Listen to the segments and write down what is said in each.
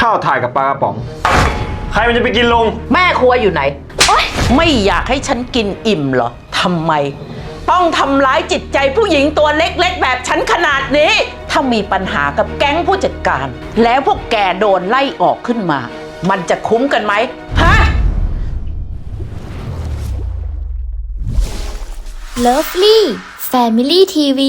ข้าวถ่ายกับปลากระป๋อง ใครมันจะไปกินลง แม่ครัวอยู่ไหนไม่อยากให้ฉันกินอิ่มเหรอทำไม ต้องทำร้ายจิตใจผู้หญิงตัวเล็กๆ แบบฉันขนาดนี้ ถ้ามีปัญหากับแก๊งผู้จัดการ แล้วพวกแกโดนไล่ออกขึ้นมา มันจะคุ้มกันไหมฮะ Lovely Family TV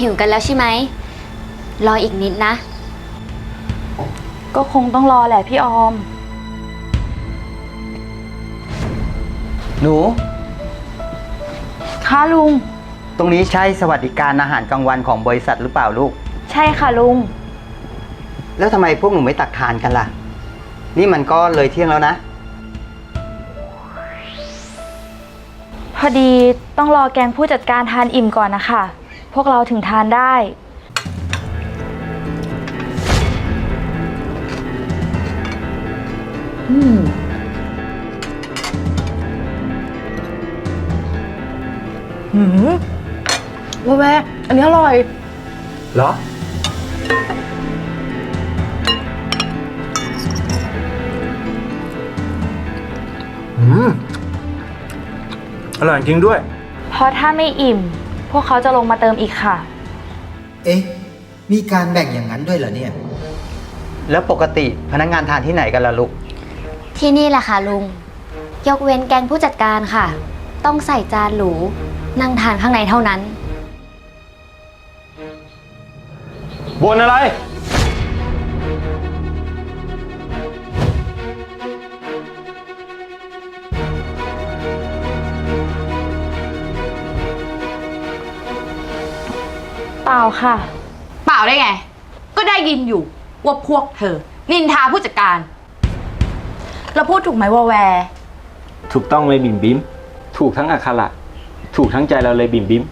หิวกันแล้วใช่ไหม รออีกนิดนะ ก็คงต้องรอแหละพี่ออม หนู ค่ะลุง ตรงนี้ใช่สวัสดิการอาหารกลางวันของบริษัทหรือเปล่าลูก ใช่ค่ะลุง แล้วทำไมพวกหนูไม่ตักทานกันล่ะ นี่มันก็เลยเที่ยงแล้วนะ พอดีต้องรอแกงผู้จัดการทานอิ่มก่อนนะคะ พวกเราถึงทานได้หืมว่าแม่อันนี้อร่อย เหรอ อืม อร่อยจริงด้วย เพราะถ้าไม่อิ่ม พวกเขาจะลงมาเติมอีกค่ะ เอ๊ะ มีการแบ่งอย่างนั้นด้วยเหรอเนี่ย แล้วปกติพนักงานทานที่ไหนกันล่ะลูก ที่นี่แหละค่ะลุง ยกเว้นแกงผู้จัดการค่ะ ต้องใส่จานหรู นั่งทานข้างในเท่านั้น บนอะไร ล่าค่ะ เปล่าได้ไง ก็ได้ยินอยู่ว่าพวกเธอ นินทาผู้จัดการ เราพูดถูกไหมว่าแวร์ ถูกต้องเลยบิมบิมถูกทั้งอักขระ ถูกทั้งใจเราเลยบิมบิม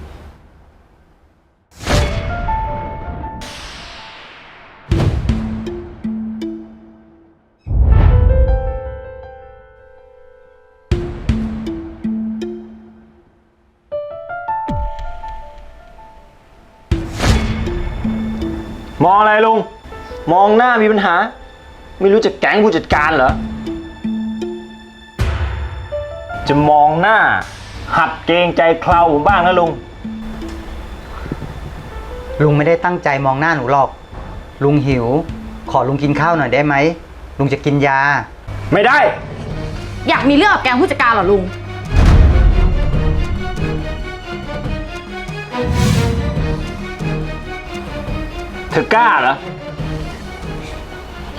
มองอะไรลุง มองหน้ามีปัญหา ไม่รู้จะแก๊งผู้จัดการเหรอ จะมองหน้า หัดเกรงใจเคลาผมบ้างนะลุง ลุงไม่ได้ตั้งใจมองหน้าหนูหรอก ลุงหิว ขอลุงกินข้าวหน่อยได้ไหม ลุงจะกินยา ไม่ได้ อยากมีเรื่องกับแกงผู้จัดการเหรอลุง ธอกล้าเหรอ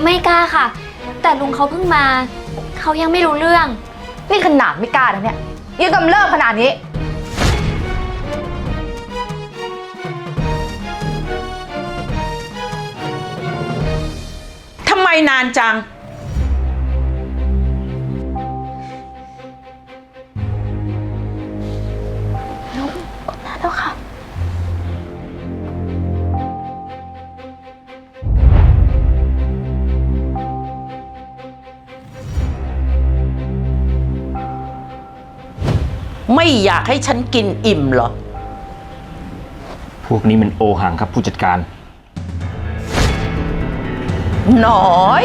ไม่กล้าค่ะ แต่ลุงเขาเพิ่งมา เขายังไม่รู้เรื่อง นี่ขนาดไม่กล้านะเนี่ยยังกำเริบขนาดนี้ ทำไมนานจัง แล้วค่ะ ไม่อยากให้ฉันกินอิ่มเหรอ พวกนี้มันโอหังครับผู้จัดการ หน้อย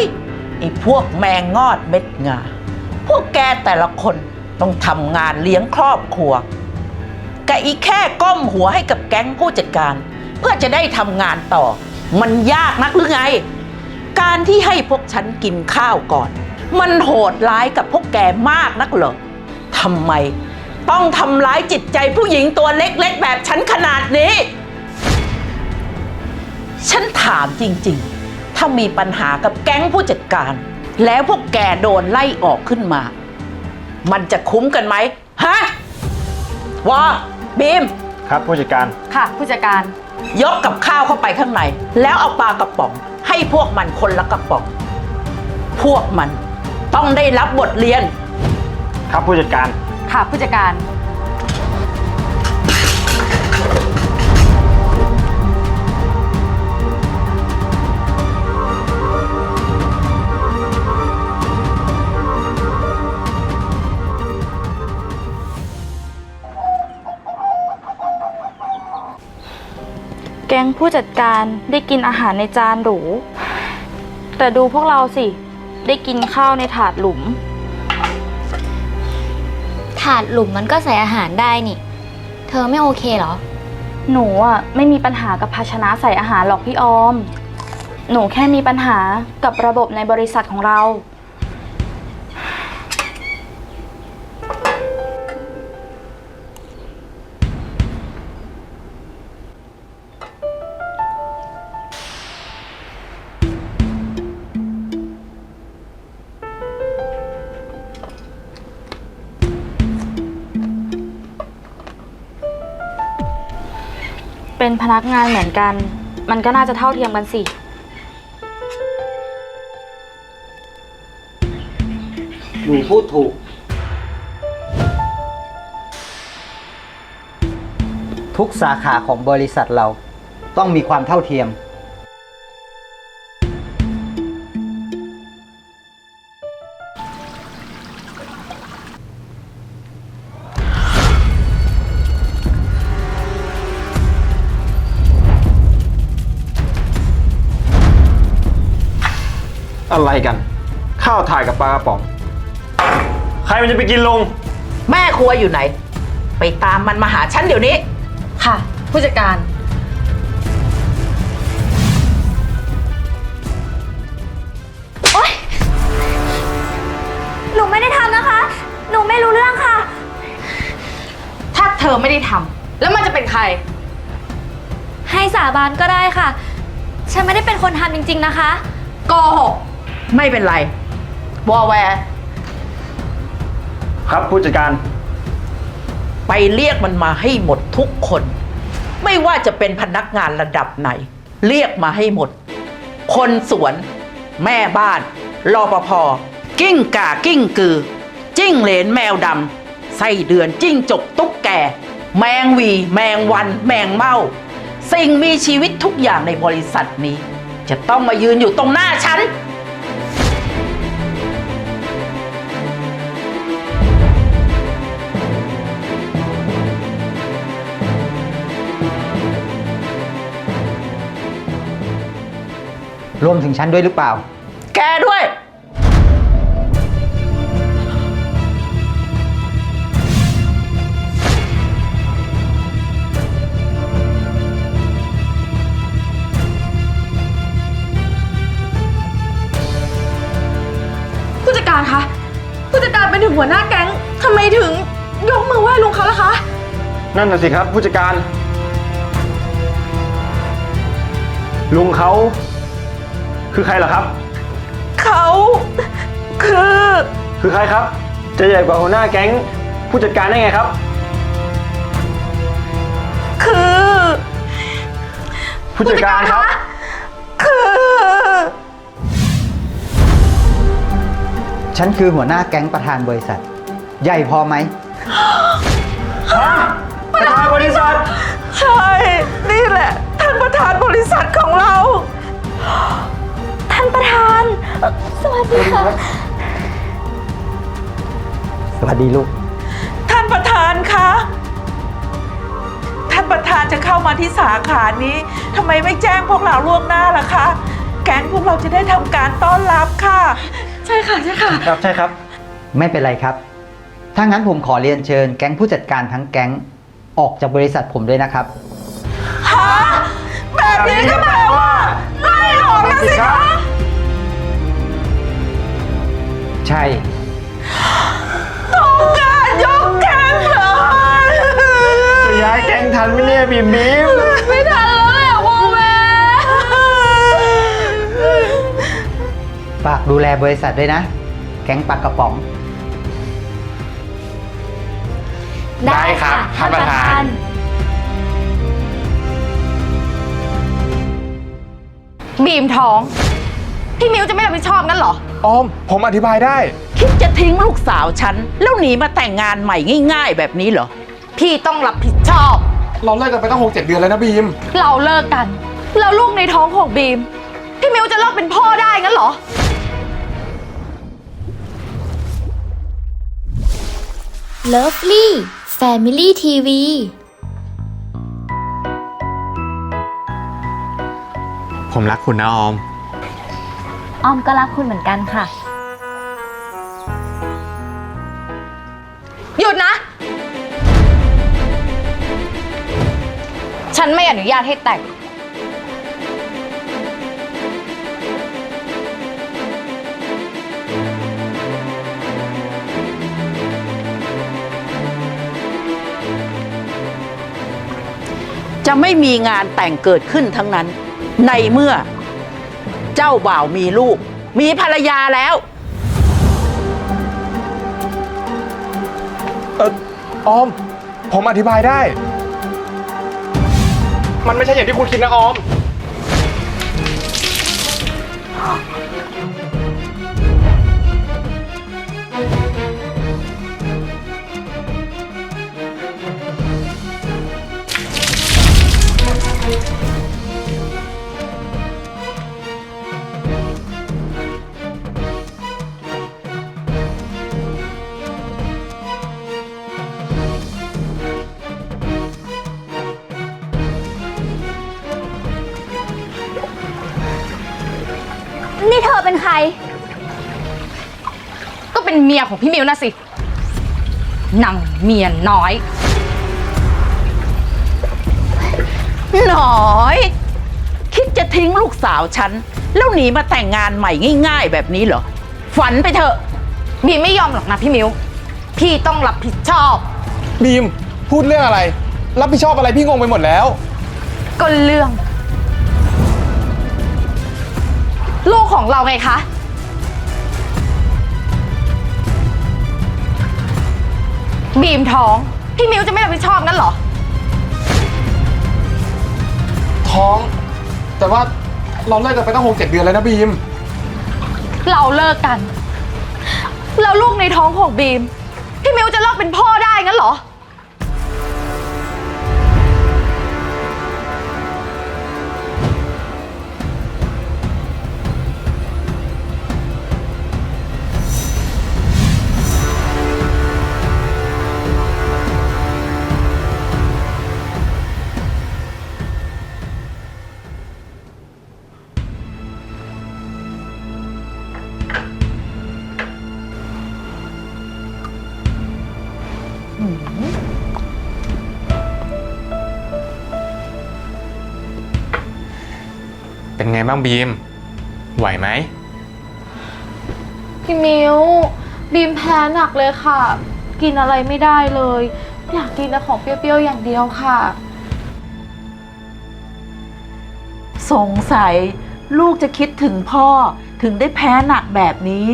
ไอ้พวกแมงงอดเม็ดงา พวกแกแต่ละคนต้องทำงานเลี้ยงครอบครัวกะอีแค่ก้มหัวให้กับแก๊งผู้จัดการ เพื่อจะได้ทำงานต่อ มันยากนักหรือไง การที่ให้พวกฉันกินข้าวก่อน มันโหดร้ายกับพวกแกมากนักเหรอทำไม ต้องทำร้ายจิตใจผู้หญิงตัวเล็กๆ แบบฉันขนาดนี้ ฉันถามจริงๆ ถ้ามีปัญหากับแก๊งผู้จัดการ แล้วพวกแกโดนไล่ออกขึ้นมา มันจะคุ้มกันไหมฮะวอบีม ครับผู้จัดการค่ะ ผู้จัดการ ยกกับข้าวเข้าไปข้างใน แล้วเอาปลากระป๋อง ให้พวกมันคนละกระป๋อง พวกมันต้องได้รับบทเรียน ครับผู้จัดการ ค่ะผู้จัดการ แก๊งผู้จัดการได้กินอาหารในจานหรู แต่ดูพวกเราสิ ได้กินข้าวในถาดหลุม ถาดหลุมมันก็ใส่อาหารได้นี่ เธอไม่โอเคเหรอ หนูอะไม่มีปัญหากับภาชนะใส่อาหารหรอกพี่ออม หนูแค่มีปัญหากับระบบในบริษัทของเรา พนักงานเหมือนกัน มันก็น่าจะเท่าเทียมกันสิ หนูพูดถูก ทุกสาขาของบริษัทเราต้องมีความเท่าเทียม อะไรกัน ข้าวถ่ายกับปลากระป๋อง ใครมันจะไปกินลง แม่ครัวอยู่ไหน ไปตามมันมาหาฉันเดี๋ยวนี้ ค่ะ ผู้จัดการหนูไม่ได้ทำนะคะ หนูไม่รู้เรื่องค่ะ ถ้าเธอไม่ได้ทำแล้วมันจะเป็นใคร ให้สาบานก็ได้ค่ะ ฉันไม่ได้เป็นคนทำจริง ๆ นะคะ โกหก ไม่เป็นไรวอแวร์ครับผู้จัดการ ไปเรียกมันมาให้หมดทุกคน ไม่ว่าจะเป็นพนักงานระดับไหน เรียกมาให้หมด คนสวน แม่บ้านรอปภกิ้งก่ากิ้งกือ จิ้งเหลนแมวดำไส้เดือนจิ้งจกตุ๊กแก แมงวี แมงวัน แมงเม่าสิ่งมีชีวิตทุกอย่างในบริษัทนี้ จะต้องมายืนอยู่ตรงหน้าฉัน รวมถึงฉันด้วยหรือเปล่า แกด้วย ผู้จัดการคะ ผู้จัดการเป็นถึงหัวหน้าแก๊งทำไมถึงยกมือไหว้ลุงเขาล่ะคะ นั่นน่ะสิครับ ผู้จัดการ ลุงเขา คือใครเหรอครับ เขาคือ คือใครครับ จะใหญ่กว่าหัวหน้าแก๊งผู้จัดการได้ไงครับ คือ ผู้จัดการครับ คือ ฉันคือหัวหน้าแก๊งประธานบริษัท ใหญ่พอไหมประธานบริษัท ใช่ นี่แหละ ท่านประธานบริษัทของเรา ท่านประธาน สวัสดีค่ะ สวัสดีลูก ท่านประธานคะ ท่านประธานจะเข้ามาที่สาขานี้ทำไมไม่แจ้งพวกเราล่วงหน้าล่ะคะ แก๊งพวกเราจะได้ทำการต้อนรับค่ะ ใช่ค่ะ ใช่ค่ะ ครับใช่ครับ ไม่เป็นไรครับ ถ้างั้นผมขอเรียนเชิญ แก๊งผู้จัดการทั้งแก๊งออกจากบริษัทผมด้วยนะครับฮะแบบนี้ก็แปลว่า บีมบีมไม่ทันแล้วแหละวอแวร์ฝากดูแลบริษัทด้วยนะ แก๊งปลากระป๋อง ได้ครับท่านประธาน บีมท้อง พี่มิวจะไม่รับผิดชอบงั้นเหรอ ออม ผมอธิบายได้ คิดจะทิ้งลูกสาวฉัน แล้วหนีมาแต่งงานใหม่ง่าย ๆ แบบนี้เหรอ พี่ต้องรับผิดชอบ เราเลิกกันไปตั้งหกเจ็ดเดือนแล้วนะบีม เราเลิกกัน แล้วลูกในท้องของบีม พี่มิวจะเลิกเป็นพ่อได้งั้นเหรอ Lovely Family TV ผมรักคุณนะออม ออมก็รักคุณเหมือนกันค่ะ หยุด ฉันไม่อนุญาตให้แต่ง จะไม่มีงานแต่งเกิดขึ้นทั้งนั้น ในเมื่อเจ้าบ่าวมีลูก มีภรรยาแล้ว เออออม ผมอธิบายได้ มันไม่ใช่อย่างที่คุณคิดนะออม ก็เป็นเมียของพี่มิวนะสินางเมียน้อยหน่อย คิดจะทิ้งลูกสาวฉัน แล้วหนีมาแต่งงานใหม่ง่าย ๆ แบบนี้เหรอ ฝันไปเถอะ บีมไม่ยอมหรอกนะพี่มิว พี่ต้องรับผิดชอบ บีม พูดเรื่องอะไร รับผิดชอบอะไรพี่งงไปหมดแล้ว ก็เรื่อง ลูกของเราไงคะ บีมท้อง พี่มิวจะไม่รับผิดชอบงั้นเหรอ ท้อง แต่ว่าเราเลิกกันไปตั้งหกเจ็ดเดือนแล้วนะบีม เราเลิกกัน แล้วลูกในท้องของบีม พี่มิวจะเลิกเป็นพ่อได้งั้นเหรอ ไงบ้างบีม ไหวไหม พี่มิวบีมแพ้หนักเลยค่ะ กินอะไรไม่ได้เลย อยากกินแต่ของเปรี้ยวๆอย่างเดียวค่ะ สงสัยลูกจะคิดถึงพ่อถึงได้แพ้หนักแบบนี้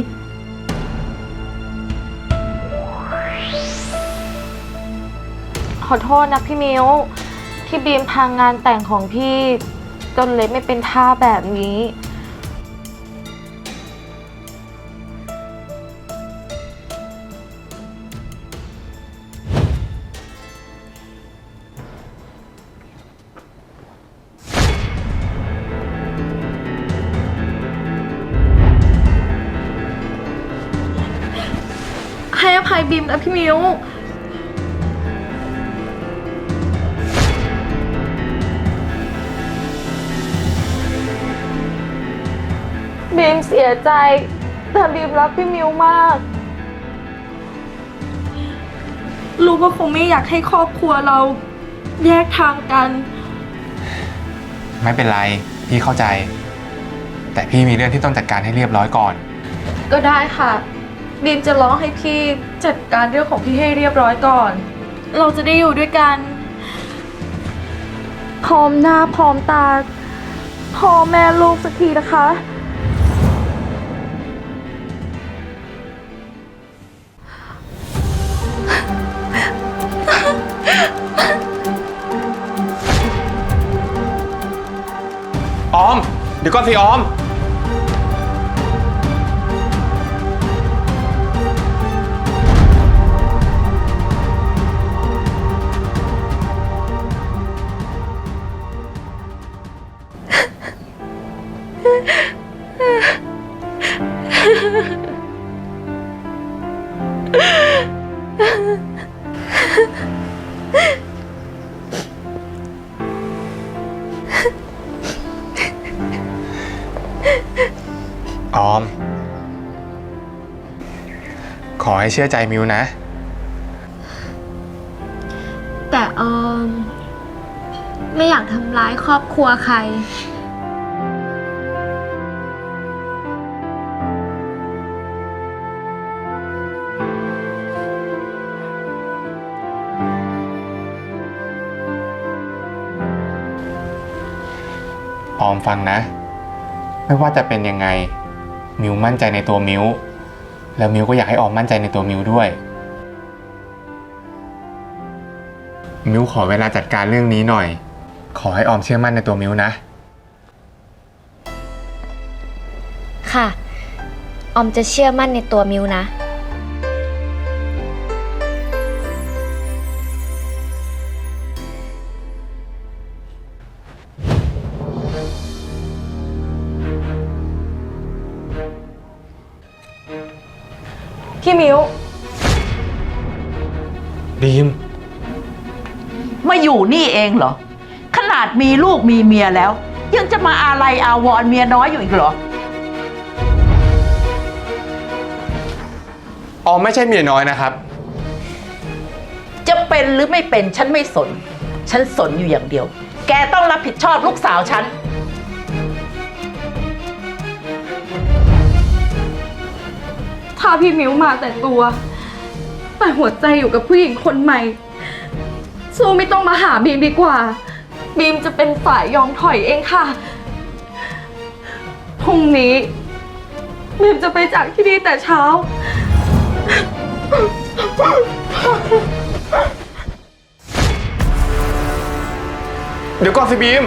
ขอโทษนะพี่มิวที่บีมพังงานแต่งของพี่ จนเล็บไม่เป็นท่าแบบนี้ ให้อภัยบีมนะพี่มิว บีมเสียใจแต่บีมรักพี่มิวมาก รู้ว่าคงไม่อยากให้ครอบครัวเราแยกทางกัน ไม่เป็นไร พี่เข้าใจ แต่พี่มีเรื่องที่ต้องจัดการให้เรียบร้อยก่อน ก็ได้ค่ะบีมจะร้องให้พี่จัดการเรื่องของพี่ให้เรียบร้อยก่อน เราจะได้อยู่ด้วยกัน พร้อมหน้าพร้อมตา พ่อแม่ลูกสักทีนะคะ ออม เดี๋ยวก่อนสิออม ออม ขอให้เชื่อใจมิวนะ แต่ออม ไม่อยากทำร้ายครอบครัวใคร ออมฟังนะ ไม่ว่าจะเป็นยังไง มิวมั่นใจในตัวมิวแล้วมิวก็อยากให้ออมมั่นใจในตัวมิวด้วย มิวขอเวลาจัดการเรื่องนี้หน่อย ขอให้ออมเชื่อมั่นในตัวมิวนะ ค่ะ ออมจะเชื่อมั่นในตัวมิวนะ องเหรอ ขนาดมีลูกมีเมียแล้ว ยังจะมาอาลัยอาวรณ์เมียน้อยอยู่อีกเหรอ ออมไม่ใช่เมียน้อยนะครับ จะเป็นหรือไม่เป็นฉันไม่สน ฉันสนอยู่อย่างเดียว แกต้องรับผิดชอบลูกสาวฉัน ถ้าพี่มิวมาแต่ตัว แต่หัวใจอยู่กับผู้หญิงคนใหม่ สู้ไม่ต้องมาหาบีมดีกว่า บีมจะเป็นฝ่ายยอมถอยเองค่ะ พรุ่งนี้ บีมจะไปจากที่นี่แต่เช้า เดี๋ยวก่อนสิบีม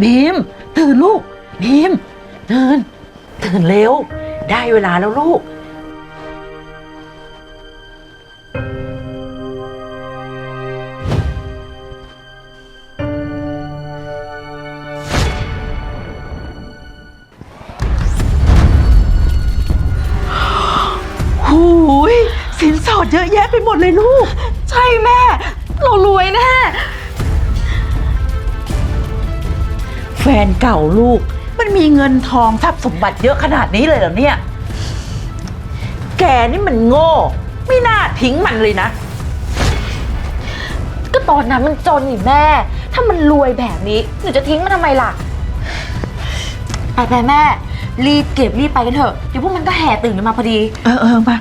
บีม ตื่นลูก บีม ตื่น ตื่นเร็ว ได้เวลาแล้วลูก หูยสินสอดเยอะแยะไปหมดเลยลูก ใช่แม่ เรารวยแน่ แฟนเก่าลูก มันมีเงินทองทรัพย์สมบัติเยอะขนาดนี้เลยเหรอเนี่ย แกนี่มันโง่ ไม่น่าทิ้งมันเลยนะ ก็ตอนนั้นมันจนนี่แม่ ถ้ามันรวยแบบนี้หนูจะทิ้งมันทำไมล่ะไปไปแม่ รีบเก็บรีบไปกันเถอะเดี๋ยวพวกมันก็แห่ตื่นกันมาพอดี เออเออมา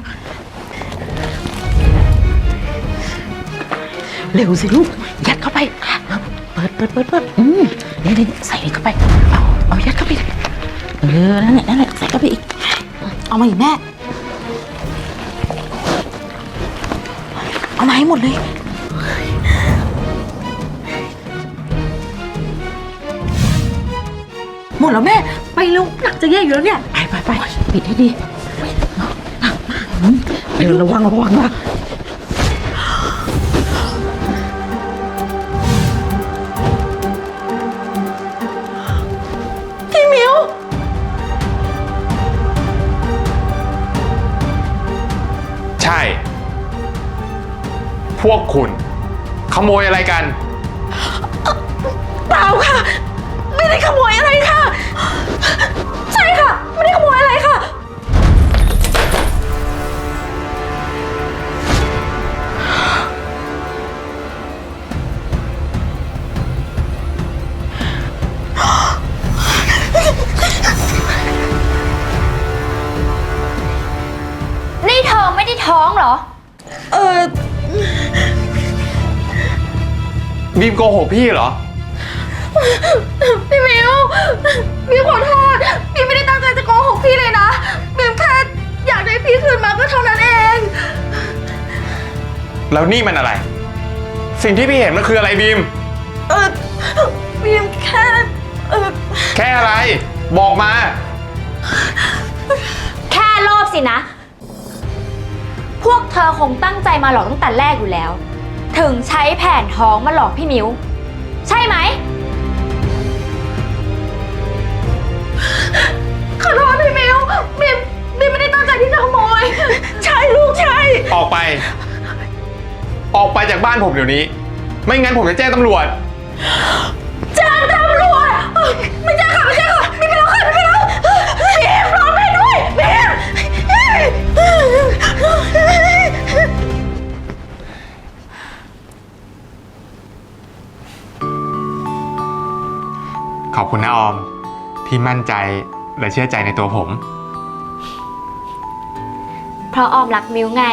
เร็วสิลูก ยัดเข้าไป เปิดเปิดเปิดเปิดอืมนี่นี่ใส่เข้าไป เอา เอายัดเข้าไปเลยเออ นั่นแหละ นั่นแหละ ใส่เข้าไปอีก เอามาอีกแม่ เอามาให้หมดเลย หมดแล้วแม่ ไปเร็วหนักจะแย่อยู่แล้วเนี่ย ไปไปไปปิดให้ดีเดี๋ยวระวังระวังนะ พวกคุณ ขโมยอะไรกัน เปล่าค่ะ ไม่ได้ขโมยอะไรค่ะ ใช่ค่ะ ไม่ได้ขโมยอะไรค่ะ นี่เธอไม่ได้ท้องเหรอ เออ บีมโกหกพี่เหรอ พี่มิวพี่ขอโทษพี่ไม่ได้ตั้งใจจะโกหกพี่เลยนะบิมแค่อยากได้พี่คืนมาก็เท่านั้นเอง แล้วนี่มันอะไร สิ่งที่พี่เห็นมันคืออะไรบีม เออบิมแค่เออแค่อะไร บอกมา แค่โลภสินะ พวกเธอคงตั้งใจมาหลอกตั้งแต่แรกอยู่แล้ว ถึงใช้แผนท้องมาหลอกพี่มิว ใช่ไหม ขอโทษพี่มิวบีมบีมไม่ได้ตั้งใจที่จะขโมย ใช่ลูกใช่ ออกไป ออกไปจากบ้านผมเดี๋ยวนี้ ไม่งั้นผมจะแจ้งตำรวจ แจ้งตำรวจไม่แจ้งค่ะไม่แจ้งค่ะไม่ไปแล้วค่ะไม่ไปแล้วบีมร้องไปด้วยบีม อบคุณนะออม ที่มั่นใจและเชื่อใจในตัวผม เพราะออมรักมิวไง